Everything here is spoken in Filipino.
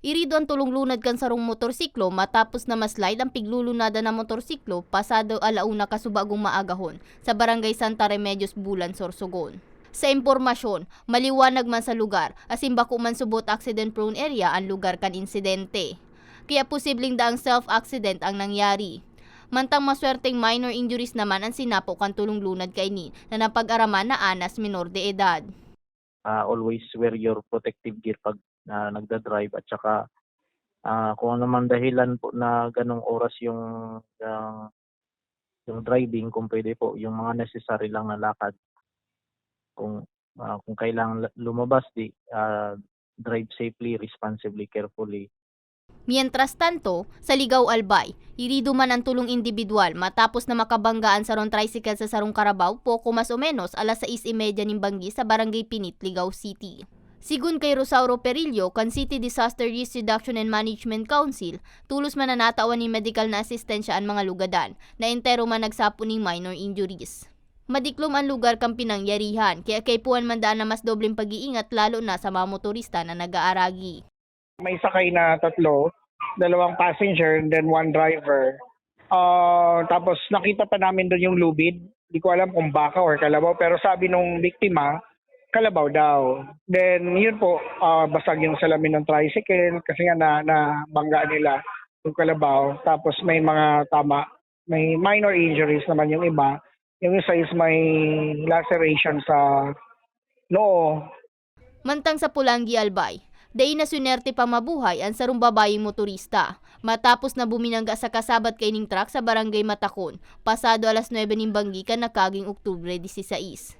Irido ang tulong lunad kan sarong motorsiklo matapos na maslide ang piglulunada ng motorsiklo pasado alauna kasubagong maagahon sa barangay Santa Remedios, Bulan, Sorsogon. Sa impormasyon, maliwanag man sa lugar, asin bako man subot accident prone area ang lugar kan insidente. Kaya posibleng daang self-accident ang nangyari. Mantang maswerteng minor injuries naman ang sinapo kan tulong lunad kay ni na napag-araman na anas minor de edad. uh, always wear your protective gear pag uh, nagda-drive at saka ah, kung ano man dahilan po na ganong oras yung ah, yung driving kung pwede po yung mga necessary lang na lakad kung ah, kung kailangan la- lumabas di ah, drive safely responsibly carefully Mientras tanto, sa Ligaw Albay, irido man ang tulong individual matapos na makabanggaan sa ron tricycle sa Sarong Carabao poko mas o menos alas 6.30 ng banggi sa Barangay Pinit, Ligaw City. Sigun kay Rosauro Perillo, kan City Disaster Risk Reduction and Management Council, tulos man na natawan ni medical na asistensya ang mga lugadan, na entero man nagsapo ng minor injuries. Madiklom ang lugar kang pinangyarihan, kaya kay puan mandaan na mas dobleng pag-iingat lalo na sa mga motorista na nag-aaragi. may sakay na tatlo, dalawang passenger and then one driver. Ah, tapos nakita pa namin doon yung lubid. Hindi ko alam kung baka or kalabaw pero sabi nung biktima, kalabaw daw. Then yun po, ah, basag yung salamin ng tricycle kasi nga na, na bangga nila yung kalabaw. Tapos may mga tama, may minor injuries naman yung iba. Yung isa is may laceration sa noo, Mantang sa Pulangi Albay, day na sunerte pa mabuhay ang sarong babayeng motorista. Matapos na buminangga sa kasabat kaining truck sa barangay Matakon, pasado alas 9 ng banggi ka na kaging Oktubre 16.